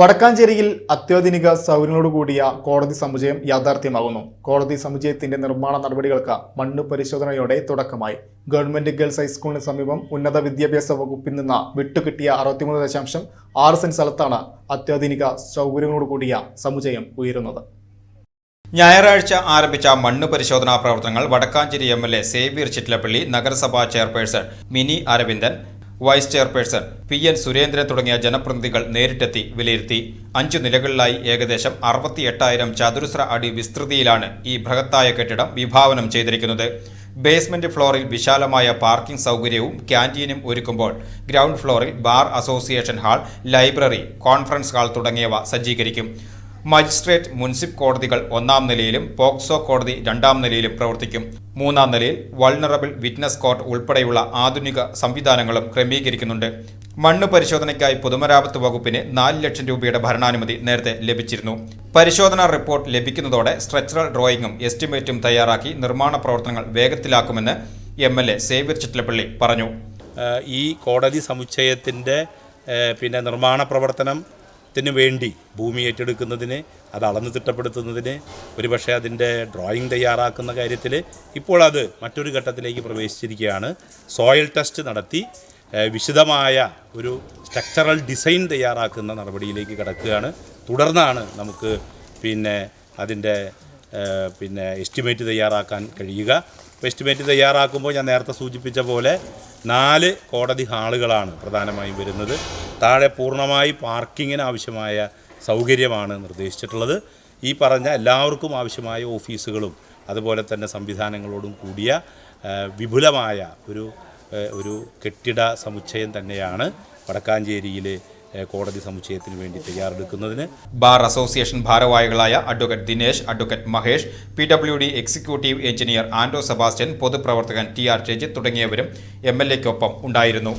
വടക്കാഞ്ചേരിയിൽ അത്യാധുനിക സൗകര്യങ്ങളോട് കൂടിയ കോടതി സമുച്ചയം യാഥാർത്ഥ്യമാകുന്നു. കോടതി സമുച്ചയത്തിന്റെ നിർമ്മാണ നടപടികൾക്ക് മണ്ണ് പരിശോധനയോടെ തുടക്കമായി. ഗവൺമെന്റ് ഗേൾസ് ഹൈസ്കൂളിന് സമീപം ഉന്നത വിദ്യാഭ്യാസ വകുപ്പിൽ നിന്ന് വിട്ടുകിട്ടിയ അറുപത്തിമൂന്ന് ദശാംശം ആറ് സെന്റ് സ്ഥലത്താണ് അത്യാധുനിക സൗകര്യങ്ങളോട് കൂടിയ സമുച്ചയം ഉയരുന്നത്. ഞായറാഴ്ച ആരംഭിച്ച മണ്ണ് പരിശോധനാ പ്രവർത്തനങ്ങൾ Vadakkanchery M L A Xavier Chittilappally നഗരസഭാ chairperson Mini Aravindan vice chairperson P N Surendran തുടങ്ങിയ ജനപ്രതിനിധികൾ നേരിട്ടെത്തി വിലയിരുത്തി. അഞ്ചു നിലകളിലായി ഏകദേശം അറുപത്തി എട്ടായിരം ചതുരശ്ര അടി വിസ്തൃതിയിലാണ് ഈ ബൃഹത്തായ കെട്ടിടം വിഭാവനം ചെയ്തിരിക്കുന്നത്. ബേസ്മെന്റ് ഫ്ലോറിൽ വിശാലമായ പാർക്കിംഗ് സൗകര്യവും ക്യാന്റീനും ഒരുക്കുമ്പോൾ ഗ്രൗണ്ട് ഫ്ലോറിൽ bar association hall library conference hall തുടങ്ങിയവ സജ്ജീകരിക്കും. മജിസ്ട്രേറ്റ് മുൻസിപ്പ് കോടതികൾ ഒന്നാം നിലയിലും പോക്സോ കോടതി രണ്ടാം നിലയിലും പ്രവർത്തിക്കും. മൂന്നാം നിലയിൽ വൾണറബിൾ വിറ്റ്നസ് കോർട്ട് ഉൾപ്പെടെയുള്ള ആധുനിക സംവിധാനങ്ങളും ക്രമീകരിക്കുന്നുണ്ട്. മണ്ണ് പരിശോധനയ്ക്കായി പൊതുമരാമത്ത് വകുപ്പിന് നാല് ലക്ഷം രൂപയുടെ ഭരണാനുമതി നേരത്തെ ലഭിച്ചിരുന്നു. പരിശോധനാ റിപ്പോർട്ട് ലഭിക്കുന്നതോടെ സ്ട്രക്ചറൽ ഡ്രോയിങ്ങും എസ്റ്റിമേറ്റും തയ്യാറാക്കി നിർമ്മാണ പ്രവർത്തനങ്ങൾ വേഗത്തിലാക്കുമെന്ന് M L A Xavier Chittalappally പറഞ്ഞു. ഈ കോടതി സമുച്ചയത്തിന്റെ പിന്നെ നിർമ്മാണ പ്രവർത്തനത്തിന് വേണ്ടി ഭൂമി ഏറ്റെടുക്കുന്നതിന് അത് അളന്ന് തിട്ടപ്പെടുത്തുന്നതിന് ഒരുപക്ഷെ അതിന്റെ ഡ്രോയിങ് തയ്യാറാക്കുന്ന കാര്യത്തിൽ ഇപ്പോൾ അത് മറ്റൊരു ഘട്ടത്തിലേക്ക് പ്രവേശിച്ചിരിക്കുകയാണ്. സോയിൽ ടെസ്റ്റ് നടത്തി വിശദമായ ഒരു സ്ട്രക്ചറൽ ഡിസൈൻ തയ്യാറാക്കുന്ന നടപടിയിലേക്ക് കിടക്കുകയാണ്. തുടർന്നാണ് നമുക്ക് പിന്നെ അതിന്റെ പിന്നെ എസ്റ്റിമേറ്റ് തയ്യാറാക്കാൻ കഴിയുക. അപ്പോൾ എസ്റ്റിമേറ്റ് തയ്യാറാക്കുമ്പോൾ ഞാൻ നേരത്തെ സൂചിപ്പിച്ച പോലെ നാല് കോടതി ഹാളുകളാണ് പ്രധാനമായും വരുന്നത്. താഴെ പൂർണമായി പാർക്കിങ്ങിന് ആവശ്യമായ സൗകര്യമാണ് നിർദ്ദേശിച്ചിട്ടുള്ളത്. ഈ പറഞ്ഞ എല്ലാവർക്കും ആവശ്യമായ ഓഫീസുകളും അതുപോലെ തന്നെ സംവിധാനങ്ങളോടും കൂടിയ വിപുലമായ ഒരു ഒരു കെട്ടിട സമുച്ചയം തന്നെയാണ് വടക്കാഞ്ചേരിയിലെ കോടതി സമുച്ചയത്തിന് വേണ്ടി തയ്യാറെടുക്കുന്നതിന്. ബാർ അസോസിയേഷൻ ഭാരവാഹികളായ advocate Dinesh advocate Mahesh P W D executive engineer Ando Sebastian പൊതുപ്രവർത്തകൻ ടി ആർ രജിത് തുടങ്ങിയവരും എം എൽ എക്കൊപ്പം ഉണ്ടായിരുന്നു.